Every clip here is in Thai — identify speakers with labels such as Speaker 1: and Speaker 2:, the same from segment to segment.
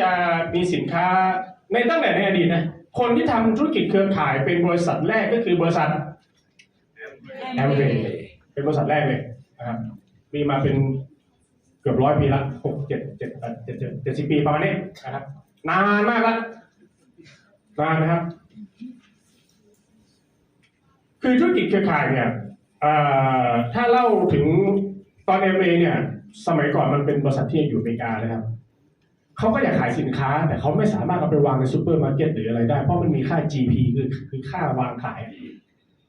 Speaker 1: จะมีสินค้าในตั้งแต่ในอดีตนะคนที่ทำธุรกิจเครือข่ายเป็นบริษัทแรกก็คือบริษัทแอมเวย์เป็นบริษัทแรกเลยนะครับมีมาเป็นเกือบร้อยปีละหกเจ็ดเจ็ดเจ็ดเจ็ดเจ็ดสิบปีประมาณนี้นะครับนานมากละนานนะครับ คือธุรกิจเครือข่ายเนี่ยถ้าเล่าถึงตอนเอเเนี่ย สมัยก่อนมันเป็นบริษัทที่อยู่อเมริกานะครับ เขาก็อยากขายสินค้า แต่เขาไม่สามารถเอาไปวางในซูเปอร์มาร์เก็ตหรืออะไรได้ เพราะมันมีค่า GP คือคือค่าวางขาย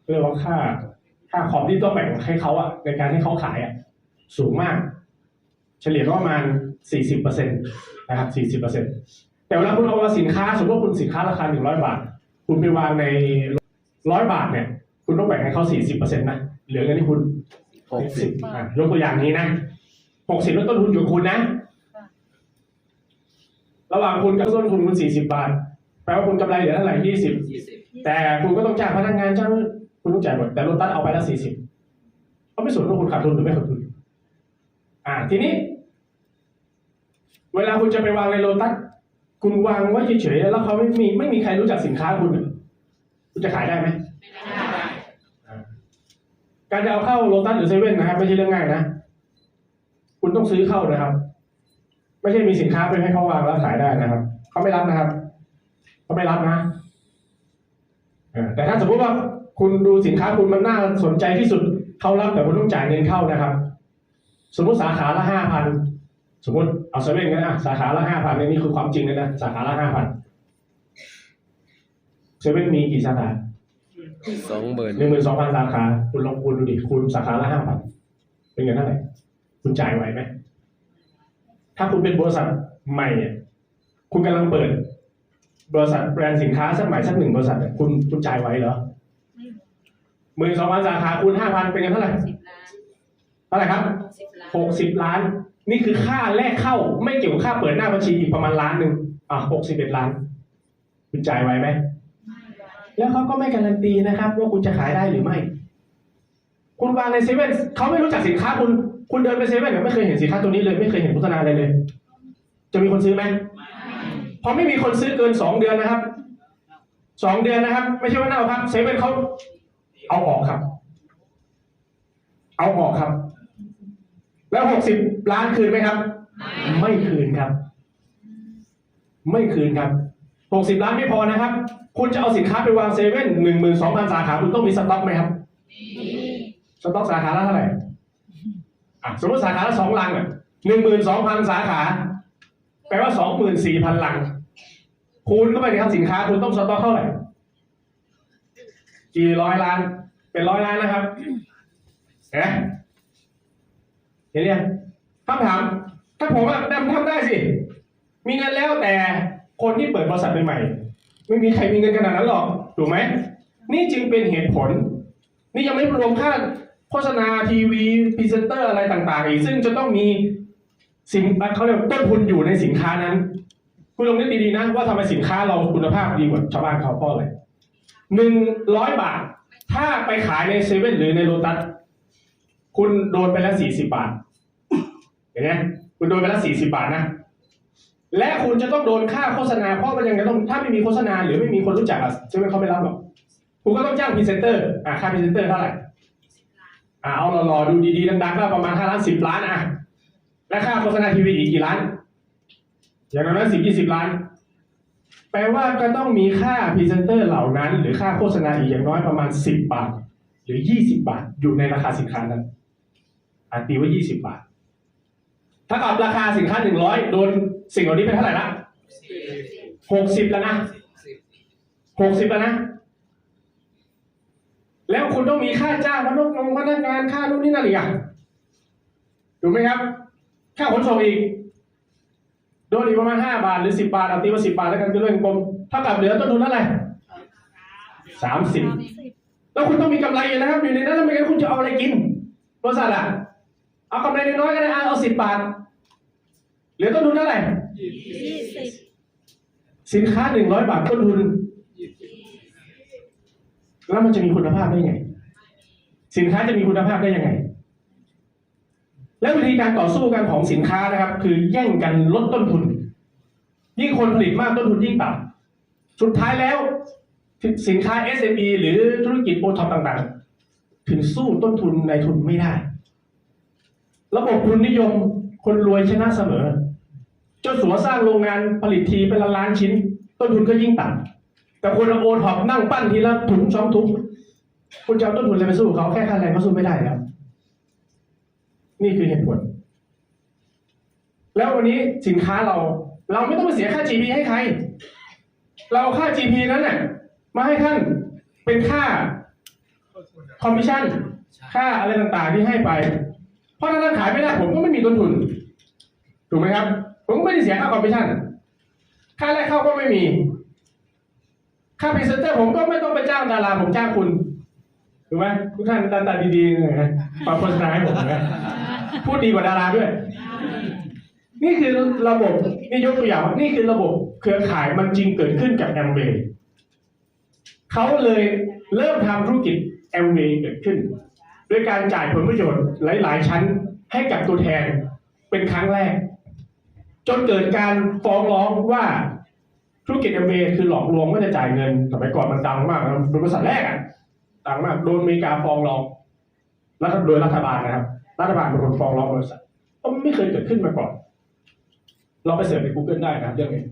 Speaker 1: เรียกว่าค่า ค่าคอมที่ต้องแบ่งให้เขาอะในการให้เขาขายอะสูงมาก เฉลี่ยก็ประมาณ40%นตนะครับ40%แต่เวลาคุณเอาสินค้า สมมติว่าคุณสินค้าราคา100บาท คุณไปวางใน100บาทเนี่ย คุณต้องแบ่งให้เขา40%นต์นะเหลือเงินที่คุณ
Speaker 2: หกสิบ
Speaker 1: อะยกตัวอย่างนี้นะ60แล้วต้นทุนอยู่คุณนะ ระหว่างคุณกับต้นทุนคุณ40บาท แปลว่าคุณกำไรเหลือเท่าไหร่
Speaker 2: ยี่สิบ
Speaker 1: 20แต่คุณก็ต้องจ้างพนักงานจ้างคุณต้องจ่ายหมดแต่โลตัสเอาไปละ40เขาไม่สนว่าคุณขาดทุนหรือไม่ขาดทุน อ่า ทีนี้ เวลาคุณจะไปวางในโลตัสคุณวางไว้เฉยๆแล้วเขาไม่มีไม่มีใครรู้จักสินค้าคุณอะคุณจะขายได้ไหมการจะเอาเข้าโลตัสหรือเซเว่นนะครับไม่ใช่เรื่องง่ายนะ คุณต้องซื้อเข้านะครับ ไม่ใช่มีสินค้าไปให้เขาวางแล้วขายได้นะครับเขาไม่รับนะครับเขาไม่รับนะเออแต่ถ้าสมมติว่าคุณดูสินค้าคุณมันน่าสนใจที่สุดเขารับแต่คุณต้องจ่ายเงินเข้านะครับ สมมติสาขาละห้าพันสมมติเอาเซเว่นกันนะสาขาละห้าพันนี่คือความจริงเลยนะสาขาละห้าพันเซเว่นมีกี่สาขา
Speaker 2: สองหมื่น
Speaker 1: หนึ่งหมื่นสองพันสาขา คุณลองคูณดูดิคูณสาขาละห้าพันเป็นเงินเท่าไหร่คุณจ่ายไหวไหม ถ้าคุณเป็นบริษัทใหม่เนี่ยคุณกำลังเปิด บริษัทแบรนด์สินค้าสักใหม่สักหนึ่งบริษัทเนี่ยคุณคุณจ่ายไหวเหรอหมื่นสองพันสาขาคูณห้าพันเป็นเงินเท่าไหร่
Speaker 3: สิบล้าน
Speaker 1: เท่าไหร่ครับ
Speaker 3: หกสิบล้าน
Speaker 1: หกสิบล้าน นี่คือค่าแรกเข้า ไม่เกี่ยวกับค่าเปิดหน้าบัญชีอีกประมาณล้านหนึ่งอะหกสิบเอ็ดล้าน คุณจ่ายไหวไหมแล้วเขาก็ไม่การันตีนะครับ ว่าคุณจะขายได้หรือไม่ คุณวางในเซเว่นเขาไม่รู้จักสินค้าคุณ คุณเดินไปเซเว่นเนี่ยไม่เคยเห็นสินค้าตัวนี้เลยไม่เคยเห็นโฆษณาอะไรเลย จะมีคนซื้อไหมพอไม่มีคนซื้อเกินสองเดือนนะครับสองเดือนนะครับ ไม่ใช่ว่าเน่าครับเซเว่นเขาเอาออกครับ เอาออกครับ แล้วหกสิบล้านคืนไหมครับ ไม่คืนครับ ไม่คืนครับหกสิบล้านไม่พอนะครับ คุณจะเอาสินค้าไปวางเซเว่นหนึ่งหมื่นสองพันสาขาคุณต้องมีสต็อกไหมครับ สต็อกสาขาละเท่าไหร่อะสมมติสาขาละสองลังอะหนึ่งหมื่นสองพันสาขา แปลว่าสองหมื่นสี่พันลัง คูณเข้าไปนะครับสินค้าคุณต้องสต็อกเท่าไหร่ กี่ร้อยล้าน เป็นร้อยล้านนะครับเห็นไหมเห็นยังคำถาม ถ้าผมอะทำทำได้สิ มีเงินแล้วแต่คนที่เปิดบริษัทใหม่ ไม่มีใครมีเงินขนาดนั้นหรอก ถูกไหม นี่จึงเป็นเหตุผล นี่ยังไม่รวมค่า โฆษณาทีวีพรีเซนเตอร์อะไรต่างๆอีกซึ่งจะต้องมีสินเขาเรียกว่าต้นทุนอยู่ในสินค้านั้น คุณลองนึกดีๆนะว่าทำไมสินค้าเราคุณภาพดีกว่าชาวบ้านเขาเพราะอะไรหนึ่งร้อยบาท ถ้าไปขายในเซเว่นหรือในโลตัสคุณโดนไปแล้วสี่สิบบาทเห็นไหมคุณโดนไปแล้วสี่สิบาทนะและคุณจะต้องโดนค่าโฆษณาเพราะมันยังจะต้องถ้าไม่มีโฆษณาหรือไม่มีคนรู้จักอะเซเว่นเขาไม่รับหรอกคุณก็ต้องจ้างพรีเซนเตอร์อ่าค่าพรีเซนเตอร์เท่าไหร่ อ่าเอาหล่อๆดูดีๆดังๆก็ประมาณห้าล้านสิบล้านอะและค่าโฆษณาทีวีอีกกี่ล้าน อย่างน้อยสิบยี่สิบล้าน แปลว่าก็ต้องมีค่าพรีเซนเตอร์เหล่านั้น หรือค่าโฆษณาอีกอย่างน้อยประมาณสิบบาท หรือยี่สิบาท อยู่ในราคาสินค้านั้นอ่าตีว่ายี่สิบาท ถ้ากับราคาสินค้าหนึ่งร้อยโดนสิ่งเหล่านี้เป็นเท่าไหร่ละหกสิบแล้วนะหกสิบแล้วนะ แล้วคุณต้องมีค่าจ้างพนักงานพนักงานค่านู่นนี่นั่นอีกอะถูกไหมครับ ค่าขนส่งอีก โดนอีกประมาณห้าบาทหรือสิบาท เอาตีว่าสิบาทแล้วกันคือเรื่องกลมเท่ากับเหลือต้นทุนเท่าไหร่สามสิบแล้วคุณต้องมีกำไรอยู่นะครับ อยู่ในนั้นแล้วไม่งั้นคุณจะเอาอะไรกินบริษัทอะเอากำไรน้อยๆก็ได้อะเอาสิบบาทเหลือต้นทุนเท่าไหร่
Speaker 3: ยี่สิบ
Speaker 1: สินค้าหนึ่งร้อยบาทต้นทุน แล้วมันจะมีคุณภาพได้ยังไง สินค้าจะมีคุณภาพได้ยังไง และวิธีการต่อสู้กันของสินค้านะครับ คือแย่งกันลดต้นทุน ยิ่งคนผลิตมากต้นทุนยิ่งต่ำสุดท้ายแล้ว สินค้า SME หรือธุรกิจโอท็อปต่างๆ ถึงสู้ต้นทุนในทุนไม่ได้ ระบบทุนนิยมคนรวยชนะเสมอเจ้าสัวสร้างโรงงานผลิตทีเป็นล้านชิ้น ต้นทุนก็ยิ่งต่ำ แต่คนโอท็อปนั่งปั้นทีละถุงสองถุงคุณจะเอาต้นทุนอะไรไปสู้เขาแค่ค่าแรงก็สู้ไม่ได้แล้ว นี่คือเหตุผล แล้ววันนี้สินค้าเรา เราไม่ต้องไปเสียค่า GP ให้ใคร เราเอาค่า GP นั้นน่ะมาให้ท่านเป็นค่าคอมมิชชั่น ค่าอะไรต่างๆที่ให้ไป เพราะถ้าท่านขายไม่ได้ผมก็ไม่มีต้นทุน ถูกไหมครับ ผมก็ไม่ได้เสียค่าคอมมิชชั่น ค่าแรกเข้าก็ไม่มี ค่าพรีเซนเตอร์ผมก็ไม่ต้องไปจ้างดาราผมจ้างคุณถูกไหมทุกท่านตาตาดีๆนะฮะมาโฆษณาให้ผมนะพูดดีกว่าดาราด้วย นี่คือระบบนี่ยกตัวอย่างว่านี่คือระบบเครือข่ายมันจริงเกิดขึ้นกับแอมเวย์เขาเลยเริ่มทำธุรกิจแอมเวย์เกิดขึ้นด้วยการจ่ายผลประโยชน์หลาย ๆ ชั้นให้กับตัวแทนเป็นครั้งแรก จนเกิดการฟ้องร้องว่า ธุรกิจแอมเวย์คือหลอกลวงว่าจะจ่ายเงินสมัยก่อนมันดังมากเป็นบริษัทแรกอะดังมากโดนอเมริกาฟ้องร้องรัฐโดยรัฐบาลนะครับ รัฐบาลเป็นคนฟ้องร้องบริษัทก็ไม่เคยเกิดขึ้นมาก่อน เราไปเสิร์ชใน Google ได้นะครับเรื่องนี้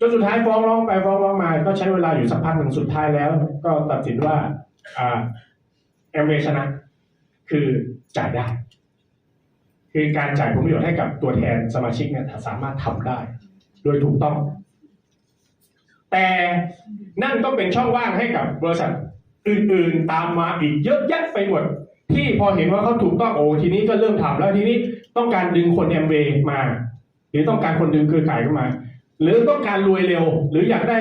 Speaker 1: จนสุดท้ายฟ้องร้องไปฟ้องร้องมา ก็ใช้เวลาอยู่สักพักหนึ่งสุดท้ายแล้ว ก็ตัดสินว่าอ่าแอมเวชนะ คือจ่ายได้ คือการจ่ายผลประโยชน์ให้กับตัวแทนสมาชิกเนี่ยสามารถทำได้ โดยถูกต้อง แต่นั่นก็เป็นช่องว่างให้กับบริษัทอื่นๆตามมาอีกเยอะแยะไปหมด ที่พอเห็นว่าเขาถูกต้องโอ้ทีนี้ก็เริ่มทำแล้วทีนี้ต้องการดึงคนแอมเวย์มา หรือต้องการคนดึงเครือข่ายเข้ามา หรือต้องการรวยเร็ว หรืออยากได้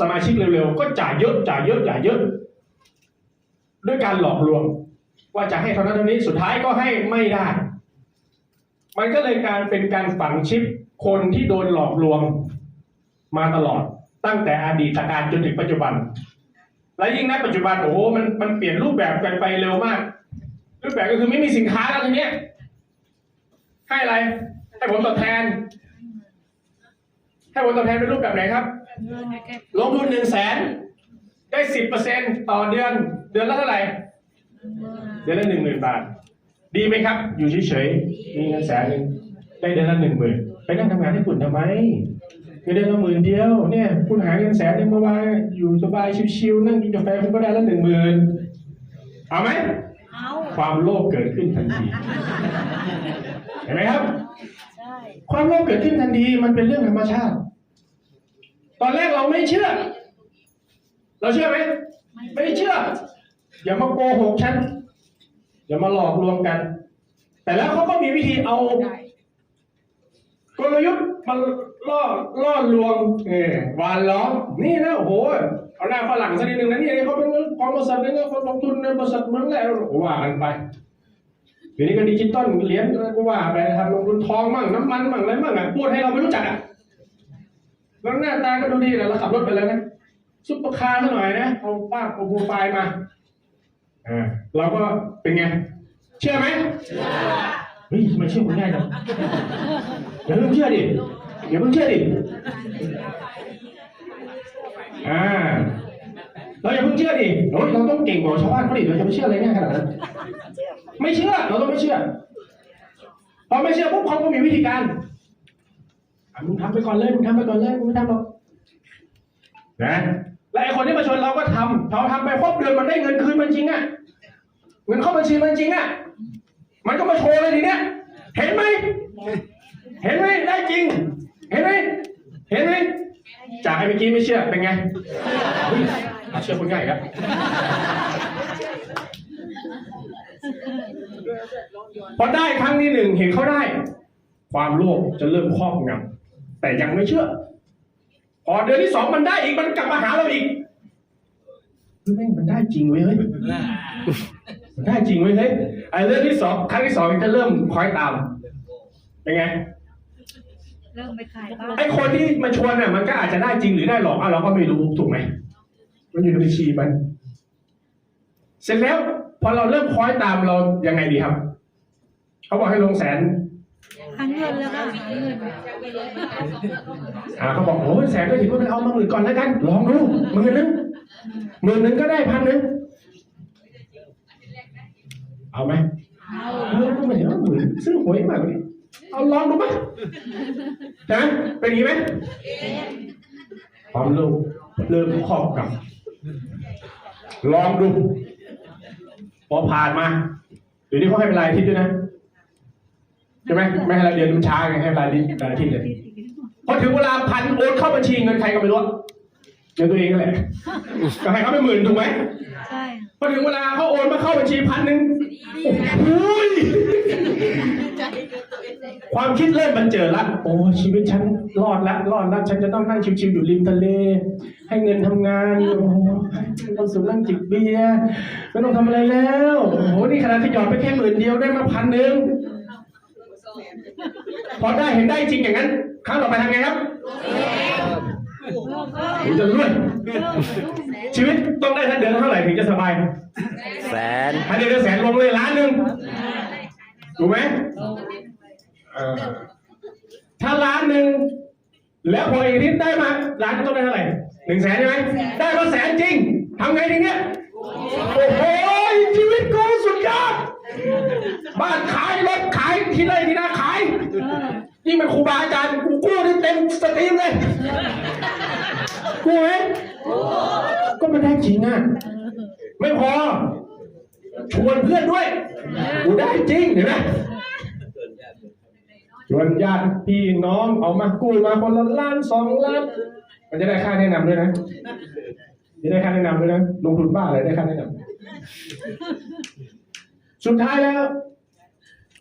Speaker 1: สมาชิกเร็วๆก็จ่ายเยอะจ่ายเยอะจ่ายเยอะ ด้วยการหลอกลวง ว่าจะให้เท่านั้นเท่านี้สุดท้ายก็ให้ไม่ได้ มันก็เลยการเป็นการฝังชิป คนที่โดนหลอกลวงมาตลอด ตั้งแต่อดีตการจนถึงปัจจุบัน และยิ่งในปัจจุบันโอ้โหมันมันเปลี่ยนรูปแบบกันไปเร็วมาก รูปแบบก็คือไม่มีสินค้าแล้วทีเนี้ยให้อะไรให้ผลตอบแทน ให้ผลตอบแทนเป็นรูปแบบไหนครับ ลงทุนหนึ่งแสนได้สิบเปอร์เซ็นต่อเดือน เดือนละเท่าไหร่ เดือนละหนึ่งหมื่นบาท ดีไหมครับ อยู่เฉยๆมีเงินแสนหนึ่งได้เดือนละหนึ่งหมื่น ไปนั่งทำงานให้คุณทำไมเงินเดือนละหมื่นเดียวเนี่ย คุณหาเงินแสนหนึ่งเมื่อวานอยู่สบายชิวๆนั่งกินกาแฟคุณก็ได้ละหนึ่งหมื่นเอาไหม
Speaker 3: เอา
Speaker 1: ความโลภเกิดขึ้นทันทีเห็นไหมครับ
Speaker 3: ใช่
Speaker 1: ความโลภเกิดขึ้นทันทีมันเป็นเรื่องธรรมชาติ ตอนแรกเราไม่เชื่อ เราเชื่อไหมไม่เชื่อ อย่ามาโกหกฉันอย่ามาหลอกลวงกัน แต่แล้วเขาก็มีวิธีเอา กลยุทธ์มาล่อล่อลวงเออหวานล้อมนี่นะโอ้โหเอาหน้าฝรั่งสักนิดหนึ่งนะนี่เขาเป็นของบริษัทนี่นะคนลงทุนในบริษัทเมืองแรกว่ากันไปเดี๋ยวนี้ก็ดิจิตอลเหรียญก็ว่าไปนะครับลงทุนทองมั่งน้ำมันมั่งอะไรมั่งอะพูดให้เราไม่รู้จักอะแล้วหน้าตาก็ดูดีนะเราขับรถไปแล้วนะซุปเปอร์คาร์ซะหน่อยนะเอาป้าเอาโปรไฟล์มาอ่าเราก็เป็นไง เชื่อไหมเชื่อเฮ้ยทำไมเชื่อคนง่ายจัง อย่าเพิ่งเชื่อดิอย่าเพิ่งเชื่อดิอ่าเราอย่าเพิ่งเชื่อดิโอ้ยเราต้องเก่งกว่าชาวบ้านเขาดิเราจะไม่เชื่ออะไรง่ายขนาดนั้นไม่เชื่อ เราต้องไม่เชื่อพอไม่เชื่อปุ๊บเขาก็มีวิธีการมึงทำไปก่อนเลยมึงทำไปก่อนเลยมึงไม่ทำหรอกนะและไอคนที่มาชวนเราก็ทำพอทำไปครบเดือนมันได้เงินคืนมันจริงอะเงินเข้าบัญชีมันจริงอะมันก็มาโชว์เลยทีเนี้ย เห็นไหม เห็นไหมได้จริง เห็นไหมเห็นไหมจากไอ้เมื่อกี้ไม่เชื่อเป็นไงเฮ้ยอะเชื่อคนง่ายครับพอได้ครั้งที่หนึ่งเห็นเขาได้ ความโลภจะเริ่มครอบงำแต่ยังไม่เชื่อ พอเดือนที่สองมันได้อีกมันกลับมาหาเราอีกแม่งมันได้จริงเว้ยเฮ้ยมันได้จริงเว้ยเฮ้ยไอ้เรื่องที่สองครั้งที่สองจะเริ่มคอยตามเป็นไง
Speaker 3: เริ่มไปขายบ้าน
Speaker 1: ไอ้คนที่มาชวนเนี่ยมันก็อาจจะได้จริงหรือได้หลอกอะเราก็ไม่รู้ถูกไหมมันอยู่ในบัญชีมัน เสร็จแล้วพอเราเริ่มคอยตามเรายังไงดีครับ เขาบอกให้ลงแสน
Speaker 3: หาเงินแล้วค่ะหาเงิน
Speaker 1: อ่าเขาบอกโอ้ยแสนก็ถือว่าไปเอามาหมื่นก่อนแล้วกัน ลองดูหมื่นหนึงหมื่นหนึงก็ได้พันหนึ่งเอาไหม
Speaker 3: เอา
Speaker 1: เออก็ไม่เห็นว่าหมื่นซื้อหวยมากกว่านี้ เอาลองดูไหมนะเป็นอย่างนี้ไหมความลูกเริ่มครอบกับ ลองดู พอผ่านมาเดี๋ยวนี้เขาให้เวลาอาทิตย์ด้วยนะใช่ไหมไม่ให้เราเรียนมันช้าไงให้เวลาอาทิตย์อาทิตย์เลยพอถึงเวลาพันโอนเข้าบัญชีเงินใครก็ไม่รู้เงินตัวเองนั่นแหละก็ให้เขาไปหมื่นถูกไหม
Speaker 3: ใช่
Speaker 1: พอถึงเวลาเขาโอนมาเข้าบัญชีพันหนึ่งโอ้โหย ความคิดเริ่มบันเจิดละโอ้ชีวิตฉันรอดละรอดละฉันจะต้องนั่งชิวๆอยู่ริมทะเล ให้เงินทำงานโอ้โหไม่ต้องสูบนั่งจิบเบียร์ไม่ต้องทำอะไรแล้วโอ้โหนี่ขนาดที่หยอดไปแค่หมื่นเดียวได้มาพันหนึ่งพอได้เห็นได้จริงอย่างนั้นครั้งต่อไปทำไงครับผมจะรวยชีวิตต้องได้ทั้งเดือนเท่าไหร่ถึงจะสบาย
Speaker 2: แสน
Speaker 1: ถ้าเดือนละแสนลงเลยล้านหนึ่งถูกไหมเออ ถ้าล้านหนึ่งแล้วพออีกนิดได้มาล้านต้องได้เท่าไหร่หนึ่งแสนใช่ไหมได้มาแสนจริงทำไงทีเนี้ยโอ้โหชีวิตกูสุดยอดบ้านขายรถขายที่ไรที่นาขาย
Speaker 3: เออ
Speaker 1: นี่มันครูบาอาจารย์กูกู้ได้เต็มสตรีมเลยกู้ไหมก็มันได้จริงอะไม่พอชวนเพื่อนด้วย กูได้จริงเห็นไหม ชวนญาติพี่น้องเอามากู้มาคนละล้านสองล้าน มันจะได้ค่าแนะนำด้วยนะจะได้ค่าแนะนำด้วยนะลงทุนบ้าอะไรได้ค่าแนะนำสุดท้ายแล้ว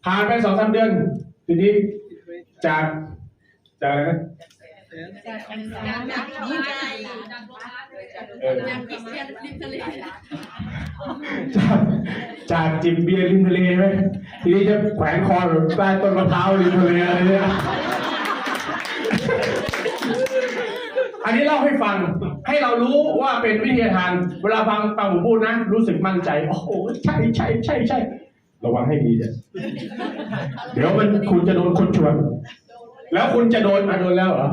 Speaker 1: ผ่านไปสองสามเดือนทีนี้จากจากอะไรนะ
Speaker 3: จากอันสา
Speaker 1: เออจากจากจิบเบียร์ริมทะเลใช่ไหมทีนี้จะแขวนคอแบบใต้ต้นมะพร้าวริมทะเลอะไรเนี่ยอันนี้เล่าให้ฟังให้เรารู้ว่าเป็นวิทยาทาน เวลาฟังฟังผมพูดนะรู้สึกมั่นใจ โอ้โหใช่ใช่ใช่ใช่ระวังให้ดีเดี๋ยวเดี๋ยวมันคุณจะโดนคนชวน แล้วคุณจะโดนอะโดนแล้วเหรอ